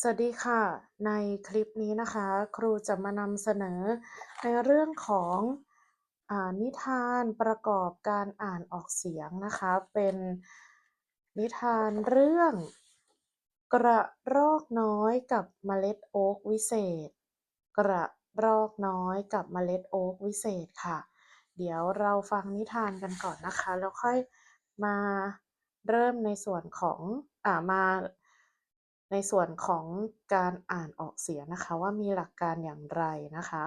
สวัสดีค่ะ ในคลิปนี้นะคะ ครูจะมานำเสนอในเรื่องของอนิทานประกอบการอ่านออกเสียงนะคะ เป็นนิทานเรื่อง กระรอกน้อยกับเมล็ดโอ๊กวิเศษ กระรอกน้อยกับเมล็ดโอ๊กวิเศษค่ะ เดี๋ยวเราฟังนิทานกันก่อนนะคะ แล้วค่อยมาเริ่มในส่วนของอ่ามา ในส่วนของการอ่านออกเสียงนะคะว่ามีหลักการอย่างไรนะคะ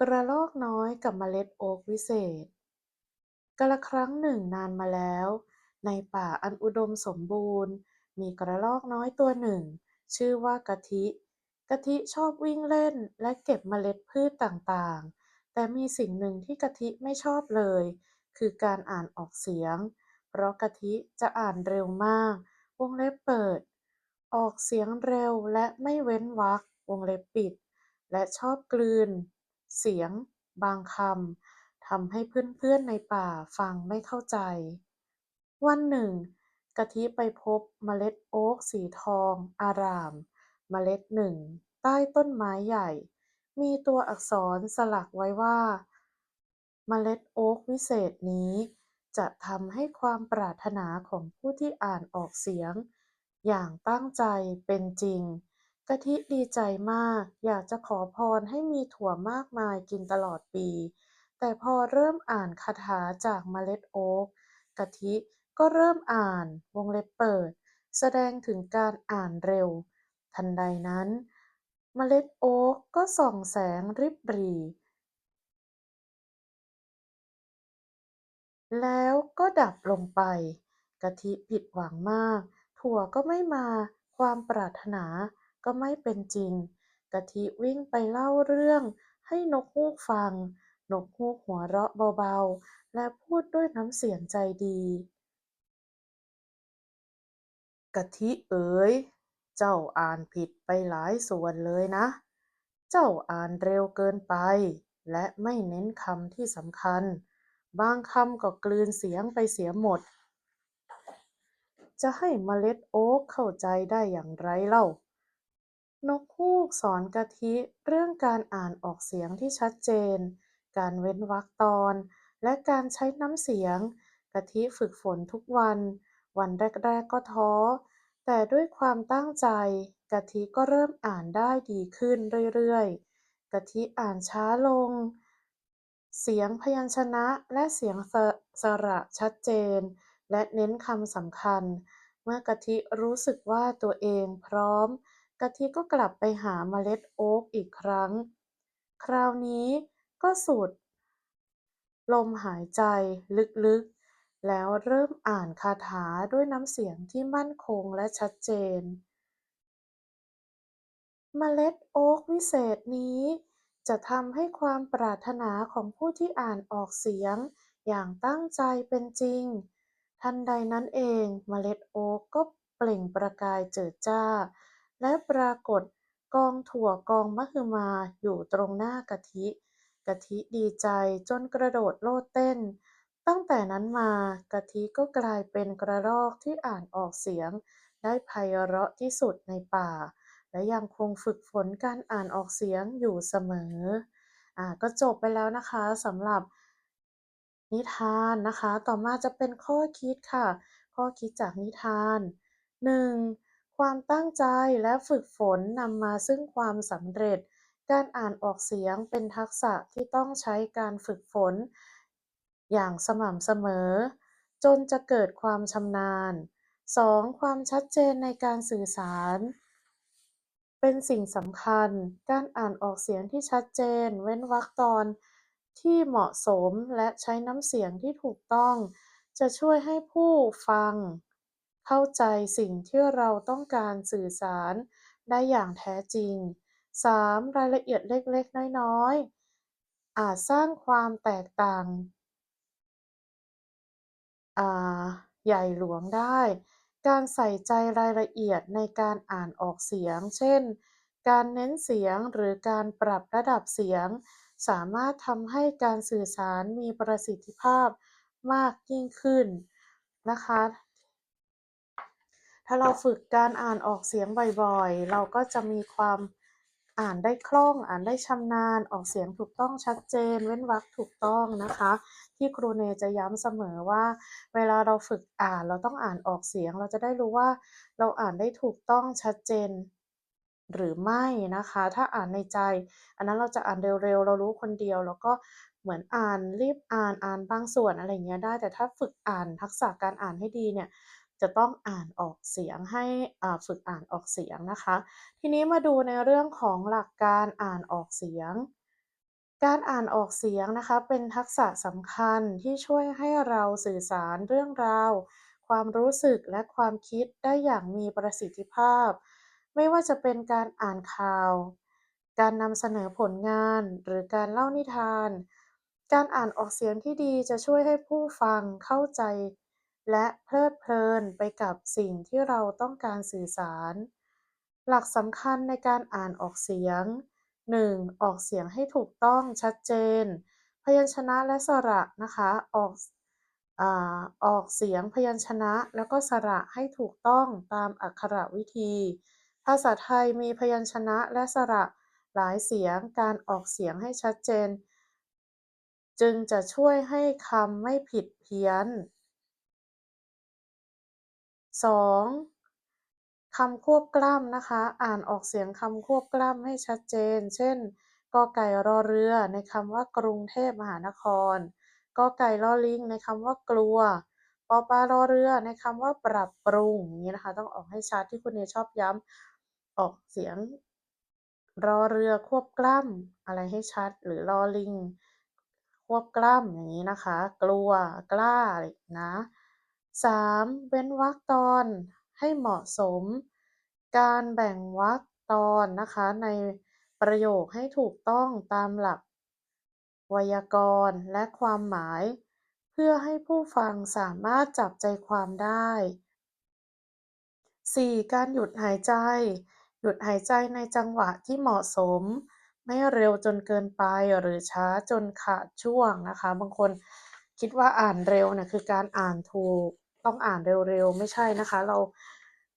กระรอกน้อยกับเมล็ดโอ๊กวิเศษกาลครั้งหนึ่งนานมาแล้ว ในป่าอันอุดมสมบูรณ์ มีกระรอกน้อยตัวหนึ่ง ชื่อว่ากะทิกะทิชอบวิ่งเล่นและเก็บเมล็ดพืชต่างๆ แต่มีสิ่งหนึ่งที่กะทิไม่ชอบเลย คือการอ่านออกเสียง เพราะกะทิจะอ่านเร็วมาก วงเล็บเปิด ออกเสียงเร็วและไม่เว้นวรรควงเล็บปิด และชอบกลืน เสียง บางคำทำให้เพื่อนๆในป่าฟังไม่เข้าใจ วันหนึ่ง กะทิไปพบเมล็ดโอ๊กสีทอง อาราม เมล็ดหนึ่ง ใต้ต้นไม้ใหญ่ มีตัวอักษรสลักไว้ว่า เมล็ดโอ๊กวิเศษนี้ จะทำให้ความปรารถนาของผู้ที่อ่านออกเสียง อย่างตั้งใจเป็นจริง กะทิดีใจมาก อยากจะขอพรให้มีถั่วมากมายกินตลอดปี แต่พอเริ่มอ่านคาถาจากเมล็ดโอ๊กกะทิก็เริ่มอ่านวงเล็บเปิด แสดงถึงการอ่านเร็ว ทันใดนั้น เมล็ดโอ๊กก็ส่องแสงริบหรี่ แล้วก็ดับลงไป กะทิผิดหวังมาก ถั่วก็ไม่มา ความปรารถนาก็ไม่เป็นจริง กะทิวิ่งไปเล่าเรื่องให้นกฮูกฟัง นกฮูกหัวเราะเบาๆ และพูดด้วยน้ำเสียงใจดี กะทิเอ๋ย เจ้าอ่านผิดไปหลายส่วนเลยนะ เจ้าอ่านเร็วเกินไป และไม่เน้นคำที่สำคัญ บางคำก็กลืนเสียงไปเสียหมด จะให้เมล็ดโอ๊กเข้าใจได้อย่างไรเล่า นกฮูกสอนกะทิเรื่องการอ่านออกเสียงที่ชัดเจน การเว้นวรรคตอน และการใช้น้ำเสียง กะทิฝึกฝนทุกวัน วันแรก ๆ ก็ท้อ แต่ด้วยความตั้งใจ กะทิก็เริ่มอ่านได้ดีขึ้นเรื่อย ๆ กะทิอ่านช้าลง เสียงพยัญชนะและเสียงสสระชัดเจน และเน้นคำสำคัญ เมื่อกะทิรู้สึกว่าตัวเองพร้อม กะทิก็กลับไปหาเมล็ดโอ๊กอีกครั้ง คราวนี้ก็สูดลมหายใจลึกๆ แล้วเริ่มอ่านคาถาด้วยน้ำเสียงที่มั่นคงและชัดเจน เมล็ดโอ๊กวิเศษนี้ จะทำให้ความปรารถนาของผู้ที่อ่านออกเสียง อย่างตั้งใจเป็นจริง ทันใดนั้นเองเมล็ดโอ๊กก็เปล่งประกายเจิดจ้า และปรากฏกองถั่วกองมหึมาอยู่ตรงหน้ากะทิ กะทิดีใจจนกระโดดโลดเต้น ตั้งแต่นั้นมากะทิก็กลายเป็นกระรอกที่อ่านออกเสียง ได้ไพเราะที่สุดในป่า และยังคงฝึกฝนการอ่านออกเสียงอยู่เสมออ่าก็จบไปแล้วนะคะสำหรับนิทานนะคะ ต่อมาจะเป็นข้อคิดค่ะ ข้อคิดจากนิทาน 1. ความตั้งใจและฝึกฝนนำมาซึ่งความสำเร็จ การอ่านออกเสียงเป็นทักษะที่ต้องใช้การฝึกฝน อย่างสม่ำเสมอ จนจะเกิดความชำนาญ 2. ความชัดเจนในการสื่อสาร เป็นสิ่งสำคัญ การอ่านออกเสียงที่ชัดเจน เว้นวรรคตอนที่เหมาะสม และใช้น้ำเสียงที่ถูกต้อง จะช่วยให้ผู้ฟัง เข้าใจสิ่งที่เราต้องการสื่อสารได้อย่างแท้จริง 3. รายละเอียดเล็กๆ น้อยๆ อาจสร้างความแตกต่างาใหญ่หลวงได้ การใส่ใจรายละเอียดในการอ่านออกเสียง เช่น การเน้นเสียงหรือการปรับระดับเสียง สามารถทำให้การสื่อสารมีประสิทธิภาพมากยิ่งขึ้นนะคะ ถ้าเราฝึกการอ่านออกเสียงบ่อยๆ เราก็จะมีความ อ่านได้คล่อง อ่านได้ชำนาญ ออกเสียงถูกต้องชัดเจน เว้นวรรคถูกต้องนะคะ ที่ครูเนจะย้ำเสมอว่า เวลาเราฝึกอ่านเราต้องอ่านออกเสียง เราจะได้รู้ว่าเราอ่านได้ถูกต้องชัดเจน หรือไม่นะคะ ถ้าอ่านในใจ อันนั้นเราจะอ่านเร็วๆ เรารู้คนเดียว แล้วก็เหมือนอ่านรีบอ่านอ่านบางส่วนอะไรเงี้ยได้ แต่ถ้าฝึกอ่านทักษะการอ่านให้ดีเนี่ย จะต้องอ่านออกเสียงให้ฝึกอ่านออกเสียงนะคะ ทีนี้มาดูในเรื่องของหลักการอ่านออกเสียง การอ่านออกเสียงนะคะ เป็นทักษะสำคัญที่ช่วยให้เราสื่อสารเรื่องราว ความรู้สึกและความคิดได้อย่างมีประสิทธิภาพ ไม่ว่าจะเป็นการอ่านข่าว การนำเสนอผลงานหรือการเล่านิทาน การอ่านออกเสียงที่ดีจะช่วยให้ผู้ฟังเข้าใจ และเพลิดเพลินไปกับสิ่งที่เราต้องการสื่อสาร หลักสำคัญในการอ่านออกเสียง 1. ออกเสียงให้ถูกต้องชัดเจน พยัญชนะและสระนะคะออกอออกเสียงพยัญชนะ แล้วก็สระให้ถูกต้องตามอักขระวิธี ภาษาไทยมีพยัญชนะและสระหลายเสียงการออกเสียงให้ชัดเจน จึงจะช่วยให้คำไม่ผิดเพี้ยน 2. คำควบกล้ำนะคะ อ่านออกเสียงคำควบกล้ำให้ชัดเจน เช่นกไก่รอเรือในคำว่ากรุงเทพมหานครกไก่ลอลิงในคำว่ากลัวปอปลารอเรือในคำว่าปรับปรุงอย่างงี้นะคะ ต้องออกให้ชัดที่คุณเอชอบย้ำออกเสียง รอเรือควบกล้ำอะไรให้ชัด หรือลอลิง ควบกล้ำอย่างงี้นะคะ กลัวกล้านะ 3. เว้นวรรคตอนให้เหมาะสม การแบ่งวรรคตอนนะคะในประโยคให้ถูกต้องตามหลัก ไวยากรณ์และความหมาย เพื่อให้ผู้ฟังสามารถจับใจความได้ 4. การหยุดหายใจ หยุดหายใจในจังหวะที่เหมาะสม ไม่เร็วจนเกินไปหรือช้าจนขาดช่วงนะคะ บางคนคิดว่าอ่านเร็วเนี่ยคือการอ่านถูก ต้องอ่านเร็วๆ ไม่ใช่นะคะ เรา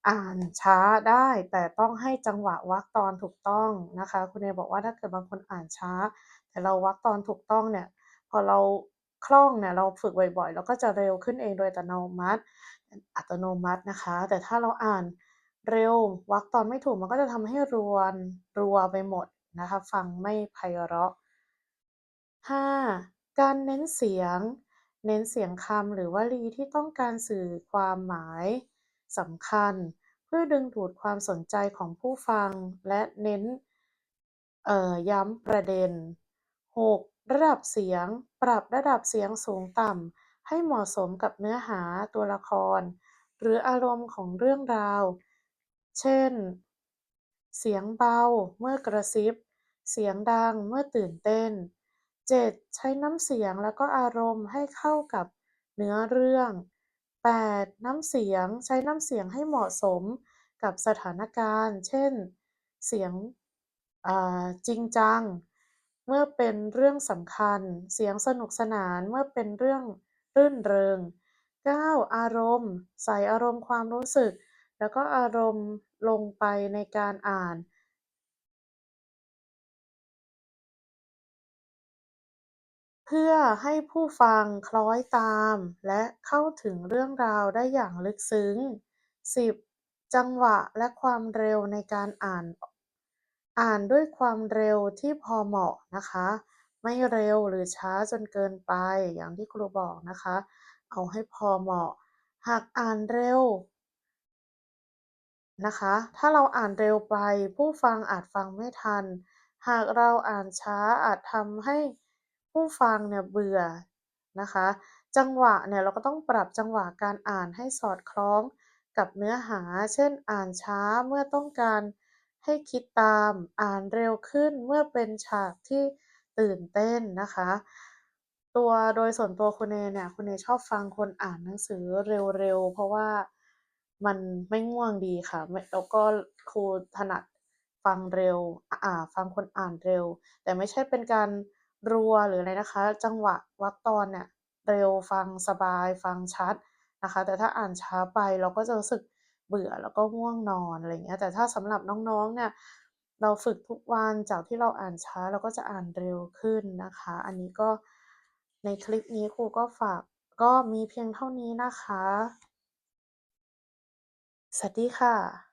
อ่านช้าได้แต่ต้องให้จังหวะวรรคตอนถูกต้องนะคะ คุณเอบอกว่าถ้าเกิดบางคนอ่านช้า แต่เราวรรคตอนถูกต้องเนี่ย พอเราคล่องเนี่ยเราฝึกบ่อยๆ เราก็จะเร็วขึ้นเองโดยอัตโนมัติอัตโนมัตินะคะ แต่ถ้าเราอ่านเร็ววรรคตอนไม่ถูกมันก็จะทำให้รวนรัวไปหมดนะคะ ฟังไม่ไพเราะ 5. การเน้นเสียง เน้นเสียงคำหรือวลีที่ต้องการสื่อความหมายสำคัญ เพื่อดึงดูดความสนใจของผู้ฟัง และเน้นย้ำประเด็น 6. ระดับเสียง ปรับระดับเสียงสูงต่ำ ให้เหมาะสมกับเนื้อหาตัวละคร หรืออารมณ์ของเรื่องราว เช่น เสียงเบาเมื่อกระซิบ เสียงดังเมื่อตื่นเต้น 7. ใช้น้ำเสียงแล้วก็อารมณ์ให้เข้ากับเนื้อเรื่อง 8. น้ำเสียงใช้น้ำเสียงให้เหมาะสมกับสถานการณ์ เช่น เสียงจริงจัง เมื่อเป็นเรื่องสำคัญ เสียงสนุกสนานเมื่อเป็นเรื่องรื่นเริง 9. อารมณ์ ใส่อารมณ์ความรู้สึก แล้วก็อารมณ์ลงไปในการอ่าน เพื่อให้ผู้ฟังคล้อยตาม และเข้าถึงเรื่องราวได้อย่างลึกซึ้ง 10. จังหวะและความเร็วในการอ่าน อ่านด้วยความเร็วที่พอเหมาะนะคะ ไม่เร็วหรือช้าจนเกินไป อย่างที่ครูบอกนะคะ เอาให้พอเหมาะ หากอ่านเร็วนะคะ ถ้าเราอ่านเร็วไป ผู้ฟังอาจฟังไม่ทัน หากเราอ่านช้าอาจทำให้ ผู้ฟังเนี่ยเบื่อนะคะ จังหวะเนี่ยเราก็ต้องปรับจังหวะการอ่านให้สอดคล้องกับเนื้อหา เช่น อ่านช้าเมื่อต้องการให้คิดตาม อ่านเร็วขึ้นเมื่อเป็นฉากที่ตื่นเต้นนะคะ ตัวโดยส่วนตัวคุณเอเนี่ยคุณเอชอบฟังคนอ่านหนังสือเร็วๆ เพราะว่ามันไม่ง่วงดีค่ะ แล้วก็ครูถนัดฟังเร็ว อ่า ฟังคนอ่านเร็ว แต่ไม่ใช่เป็นการ รัวหรืออะไรนะคะ จังหวะวรรคตอนเนี่ยเร็วฟังสบายฟังชัดนะคะ แต่ถ้าอ่านช้าไปเราก็จะรู้สึกเบื่อแล้วก็ง่วงนอนอะไรเงี้ยแต่ถ้าสำหรับน้องๆเนี่ยเราฝึกทุกวันจากที่เราอ่านช้าเราก็จะอ่านเร็วขึ้นนะคะ อันนี้ก็ในคลิปนี้ครูก็ฝากก็มีเพียงเท่านี้นะคะ สวัสดีค่ะ